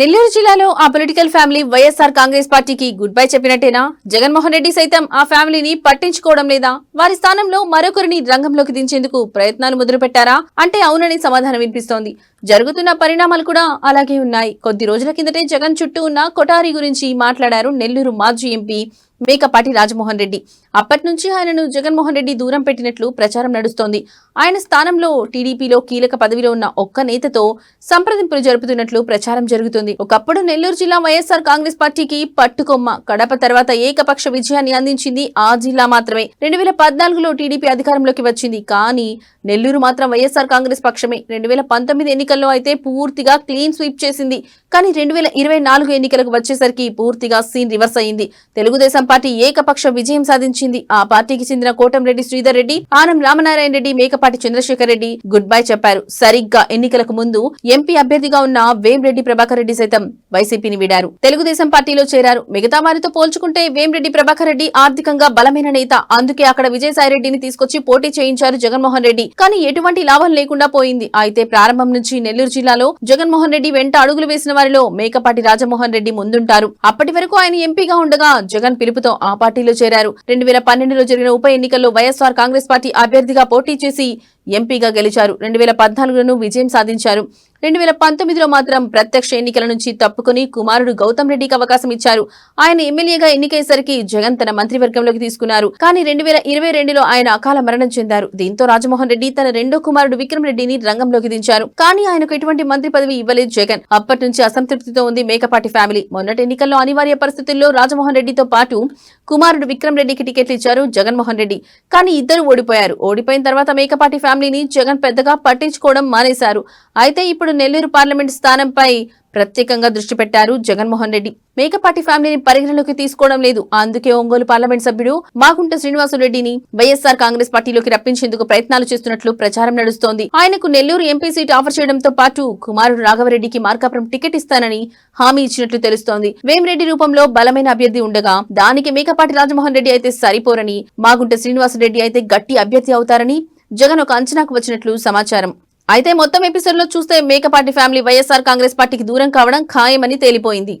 నెల్లూరు జిల్లాలో ఆ political family YSR Congress పార్టీకి గుడ్ బై చెప్పినట్టేనా? జగన్మోహన్ రెడ్డి సైతం ఆ ఫ్యామిలీని పట్టించుకోవడం లేదా? వారి స్థానంలో మరొకరిని రంగంలోకి దించేందుకు ప్రయత్నాలు మొదలుపెట్టారా? అంటే అవునని సమాధానం వినిపిస్తోంది. జరుగుతున్న పరిణామాలు కూడా అలాగే ఉన్నాయి. కొద్ది రోజుల కిందటే జగన్ చుట్టూ ఉన్న కొటారి గురించి మాట్లాడారు నెల్లూరు మాజీ ఎంపీ మేకపాటి రాజమోహన్ రెడ్డి. అప్పటి నుంచి ఆయనను జగన్మోహన్ రెడ్డి దూరం పెట్టినట్లు ప్రచారం నడుస్తోంది. ఆయన స్థానంలో టీడీపీలో కీలక పదవిలో ఉన్న ఒక్క నేతతో సంప్రదింపులు జరుపుతున్నట్లు ప్రచారం జరుగుతుంది. ఒకప్పుడు నెల్లూరు జిల్లా వైఎస్ఆర్ కాంగ్రెస్ పార్టీకి పట్టుకొమ్మ కడప తర్వాత ఏకపక్ష విజయాన్ని అందించింది ఆ జిల్లా మాత్రమే. రెండు వేల పద్నాలుగులో టీడీపీ అధికారంలోకి వచ్చింది. కానీ నెల్లూరు మాత్రం వైఎస్ఆర్ కాంగ్రెస్ పక్షమే. రెండు వేల పంతొమ్మిది ఎన్నికల్లో అయితే పూర్తిగా క్లీన్ స్వీప్ చేసింది. కానీ రెండు వేల ఇరవై నాలుగు ఎన్నికలకు వచ్చేసరికి పూర్తిగా సీన్ రివర్స్ అయింది తెలుగుదేశం పార్టీ ఏకపక్ష విజయం సాధించింది. ఆ పార్టీకి చెందిన కోటంరెడ్డి శ్రీధర్ రెడ్డి ఆనం రామనారాయణ రెడ్డి మేకపాటి చంద్రశేఖర్ రెడ్డి గుడ్ బై చెప్పారు. సరిగ్గా ఎన్నికలకు ముందు ఎంపీ అభ్యర్థిగా ఉన్న వేంరెడ్డి ప్రభాకర్ రెడ్డి సైతం వైసీపీని వీడారు. తెలుగుదేశం పార్టీలో చేరారు. మిగతా వారితో పోల్చుకుంటే వేంరెడ్డి ప్రభాకర్ రెడ్డి ఆర్థికంగా బలమైన నేత. అందుకే అక్కడ విజయసాయి రెడ్డిని తీసుకొచ్చి పోటీ చేయించారు జగన్మోహన్ రెడ్డి. కానీ ఎటువంటి లాభం లేకుండా పోయింది. అయితే ప్రారంభం నుంచి నెల్లూరు జిల్లాలో జగన్మోహన్ రెడ్డి వెంట అడుగులు వేసిన వారిలో మేకపాటి రాజమోహన్ రెడ్డి ముందుంటారు. అప్పటి వరకు ఆయన ఎంపీగా ఉండగా జగన్ పిలుపుతో ఆ పార్టీలో చేరారు. రెండు వేల పన్నెండులో జరిగిన ఉప ఎన్నికల్లో వైఎస్ఆర్ కాంగ్రెస్ పార్టీ అభ్యర్థిగా పోటీ చేసి ఎంపీగా గెలిచారు. రెండు వేల పద్నాలుగులోనూ విజయం సాధించారు. రెండు వేల పంతొమ్మిదిలో మాత్రం ప్రత్యక్ష ఎన్నికల నుంచి తప్పుకుని కుమారుడు గౌతమ్ రెడ్డికి అవకాశం ఇచ్చారు. ఆయన ఎమ్మెల్యేగా ఎన్నికయ్యేసరికి జగన్ తన మంత్రివర్గంలోకి తీసుకున్నారు. కానీ రెండు వేల ఇరవై రెండులో ఆయన అకాల మరణం చెందారు. దీంతో రాజమోహన్ రెడ్డి తన రెండో కుమారుడు విక్రమ్ రెడ్డిని రంగంలోకి దించారు. కానీ ఆయనకు ఎటువంటి మంత్రి పదవి ఇవ్వలేదు జగన్. అప్పటి నుంచి అసంతృప్తితో ఉంది మేకపాటి ఫ్యామిలీ. మొన్నటి ఎన్నికల్లో అనివార్య పరిస్థితుల్లో రాజమోహన్ రెడ్డితో పాటు కుమారుడు విక్రమ్ రెడ్డికి టికెట్లు ఇచ్చారు జగన్మోహన్ రెడ్డి. కానీ ఇద్దరు ఓడిపోయారు. ఓడిపోయిన తర్వాత మేకపాటి ఫ్యామిలీని జగన్ పెద్దగా పట్టించుకోవడం మానేశారు. అయితే ఇప్పుడు నెల్లూరు పార్లమెంట్ స్థానంపై ప్రత్యేకంగా దృష్టి పెట్టారు జగన్మోహన్ రెడ్డి. మేకపాటి ఫ్యామిలీని పరిగణలోకి తీసుకోవడం లేదు. అందుకే ఒంగోలు పార్లమెంట్ సభ్యుడు మాగుంట శ్రీనివాసరెడ్డిని వైఎస్ఆర్ కాంగ్రెస్ పార్టీలోకి రప్పించేందుకు ప్రయత్నాలు చేస్తున్నట్లు ప్రచారం నడుస్తోంది. ఆయనకు నెల్లూరు ఎంపీ సీట్ ఆఫర్ చేయడంతో పాటు కుమారుడు రాఘవరెడ్డికి మార్కాపురం టికెట్ ఇస్తానని హామీ ఇచ్చినట్లు తెలుస్తోంది. వేమిరెడ్డి రూపంలో బలమైన అభ్యర్థి ఉండగా దానికి మేకపాటి రాజమోహన్ రెడ్డి అయితే సరిపోరని మాగుంట శ్రీనివాసరెడ్డి అయితే గట్టి అభ్యర్థి అవుతారని జగన్ ఒక అంచనాకు వచ్చినట్లు సమాచారం. అయితే మొత్తం ఎపిసోడ్లో చూస్తే మేకపాటి ఫ్యామిలీ వైఎస్ఆర్ కాంగ్రెస్ పార్టీకి దూరం కావడం ఖాయమని తేలిపోయింది.